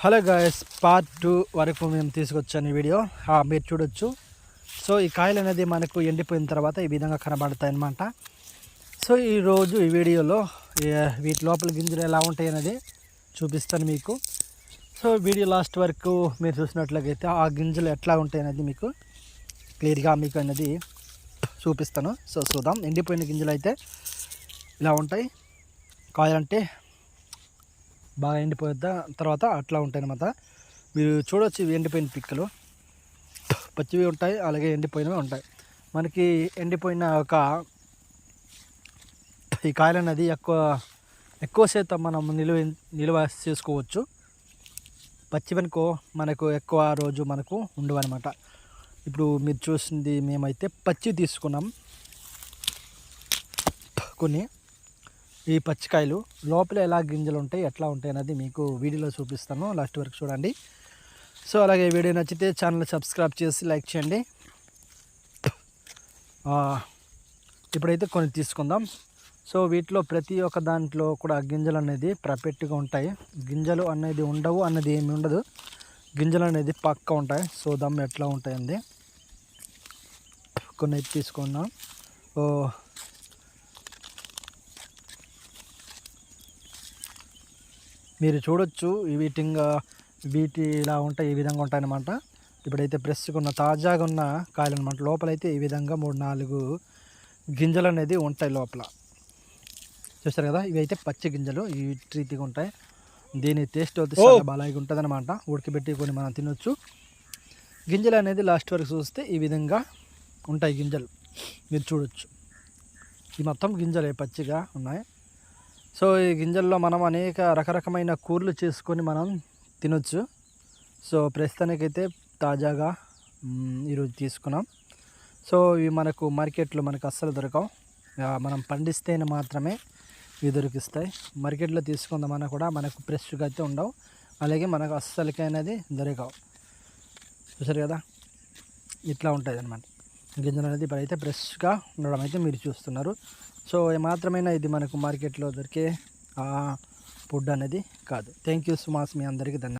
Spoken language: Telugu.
హలో గాయస్ పార్ట్ టూ వరకు మేము తీసుకొచ్చాను ఈ వీడియో మీరు చూడొచ్చు. సో ఈ కాయలు అనేది మనకు ఎండిపోయిన తర్వాత ఈ విధంగా కనబడతాయి అన్నమాట సో ఈరోజు ఈ వీడియోలో వీటి లోపల గింజలు ఎలా ఉంటాయి అనేది చూపిస్తాను మీకు. సో వీడియో లాస్ట్ వరకు మీరు చూసినట్లయితే ఆ గింజలు ఎట్లా ఉంటాయి అనేది మీకు క్లియర్గా మీకు అనేది చూపిస్తాను. సో చూద్దాం. ఎండిపోయిన గింజలు అయితే ఇలా ఉంటాయి? కాయలంటే బాగా ఎండిపోయిన తర్వాత అట్లా ఉంటాయి అన్నమాట మీరు చూడవచ్చు ఇవి ఎండిపోయిన పిక్కలు. పచ్చివి ఉంటాయి అలాగే ఎండిపోయినవి ఉంటాయి. మనకి ఎండిపోయిన ఒక ఈ కాయలు అనేది ఎక్కువ ఎక్కువ శాతం మనం నిలువ నిలువ చేసుకోవచ్చు. పచ్చివనుకో మనకు ఎక్కువ రోజు మనకు ఉండవన్నమాట. ఇప్పుడు మీరు చూసింది మేమైతే పచ్చి తీసుకున్నాం. కొన్ని. ఈ పచ్చికాయలు లోపల ఎలా గింజలు ఉంటాయి ఎట్లా ఉంటాయి అనేది మీకు వీడియోలో చూపిస్తాను. లాస్ట్ వరకు చూడండి. సో అలాగే వీడియో నచ్చితే ఛానల్ సబ్స్క్రైబ్ చేసి లైక్ చేయండి. ఇప్పుడైతే కొన్ని తీసుకుందాం. సో వీటిలో ప్రతి ఒక్క దాంట్లో కూడా గింజలు అనేది ప్రపెట్టిగా ఉంటాయి. గింజలు అనేది ఉండవు అన్నది ఏమి ఉండదు. గింజలు అనేది పక్క ఉంటాయి. సో దమ్ ఎట్లా ఉంటాయండి? కొన్ని తీసుకుందాం. తీసుకున్నాం మీరు చూడొచ్చు ఈ వీటింగా వీటి ఇలా ఉంటాయి ఈ విధంగా ఉంటాయి అన్నమాట ఇప్పుడైతే ఫ్రెష్గా ఉన్న తాజాగా ఉన్న కాయలు అనమాట లోపలైతే ఈ విధంగా మూడు నాలుగు గింజలు అనేది ఉంటాయి లోపల. చూస్తారు కదా? ఇవి అయితే పచ్చి గింజలు ఈ రీతిగా ఉంటాయి. దీని టేస్ట్ అయితే చాలా బాగా ఉంటుంది అనమాట ఉడకబెట్టి కొన్ని మనం తినొచ్చు. గింజలు అనేది లాస్ట్ వరకు చూస్తే ఈ విధంగా ఉంటాయి గింజలు. మీరు చూడొచ్చు. ఈ మొత్తం గింజలే పచ్చిగా ఉన్నాయి. సో ఈ గింజల్లో మనం అనేక రకరకమైన కూరలు చేసుకొని మనం తినొచ్చు. సో ప్రస్తుతానికైతే తాజాగా ఈరోజు తీసుకున్నాం. సో ఇవి మనకు మార్కెట్లో మనకు అస్సలు దొరకవు. మనం పండిస్తేనే మాత్రమే ఇవి దొరికిస్తాయి. మార్కెట్లో తీసుకుందామన్నా కూడా మనకు ఫ్రెష్గా అయితే ఉండవు. అలాగే మనకు అస్సలకైనది దొరకవు. చూసారు కదా? ఇట్లా ఉంటుంది అనమాట గింజలు అనేది ఇప్పుడైతే ఫ్రెష్గా ఉండడం అయితే మీరు చూస్తున్నారు. సో ఏమాత్రమైనా ఇది మనకు మార్కెట్లో దొరికే ఫుడ్ అనేది కాదు. థ్యాంక్ యూ సో మచ్ మీ అందరికీ. ధన్యవాదాలు